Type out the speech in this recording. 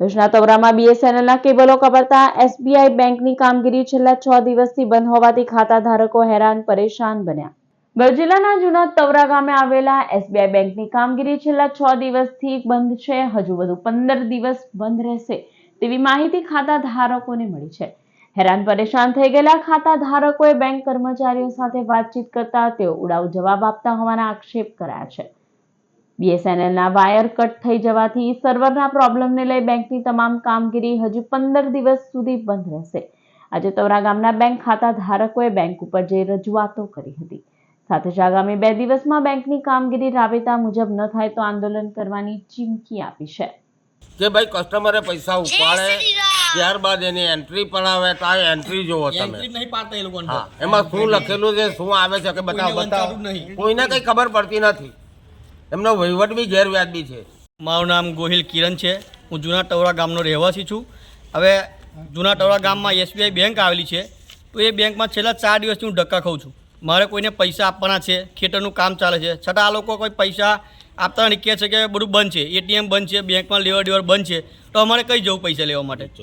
ભુજના તવરામાં બીએસએનએલના કેબલો કપાતા એસબીઆઈ બેંકની કામગીરી છેલ્લા છ દિવસથી બંધ હોવાથી ખાતા ધારકો હેરાન પરેશાન બન્યા. ભરૂચ જિલ્લાના જૂના તવરા ગામે આવેલા એસબીઆઈ બેંકની કામગીરી છેલ્લા છ દિવસથી બંધ છે. હજુ વધુ પંદર દિવસ બંધ રહેશે તેવી માહિતી ખાતા ધારકોને મળી છે. હેરાન પરેશાન થઈ ગયેલા ખાતા ધારકોએ બેંક કર્મચારીઓ સાથે વાતચીત કરતા તેઓ ઉડાવ જવાબ આપતા હોવાના આક્ષેપ કરાયા છે. બીએસએનએલના વાયર કટ થઈ જવાથી સર્વરના પ્રોબ્લેમને લઈ બેંકની તમામ કામગીરી હજુ પંદર દિવસ સુધી બંધ રહેશે. આજે તવરા ગામના બેંક ખાતા ધારકોએ બેંક ઉપર જઈ રજૂઆતો કરી હતી. સાથે જ આગામી બે દિવસમાં બેંકની કામગીરી રાબેતા મુજબ ન થાય તો આંદોલન કરવાની ચીમકી આપી છે. કે ભાઈ કસ્ટમરે પૈસા ઉપાડે ત્યારબાદ એની એન્ટ્રી પણ આવે તો આ એન્ટ્રી જોવો એન્ટ્રી તમે. એમાં શું લખેલું છે શું આવે છે કે બતાવો બતાવો. કોઈને કઈ ખબર પડતી નથી. એમનો વહીવટ બી ગેરવ્યાજબી છે. મારું નામ ગોહિલ કિરણ છે. હું જૂના ટવરા ગામનો રહેવાસી છું. હવે જૂના ટવરા ગામમાં એસબીઆઈ બેંક આવેલી છે. તો એ બેંકમાં છેલ્લા ચાર દિવસથી હું ધક્કા ખાઉં છું. મારે કોઈને પૈસા આપવાના છે, ખેતરનું કામ ચાલે છે. છતાં આ લોકો કોઈ પૈસા આપતા નહીં કહે છે કે બધું બંધ છે. એટીએમ બંધ છે, બેંકમાં લેવડ દેવડ બંધ છે. તો અમારે કઈ જવું પૈસા લેવા માટે?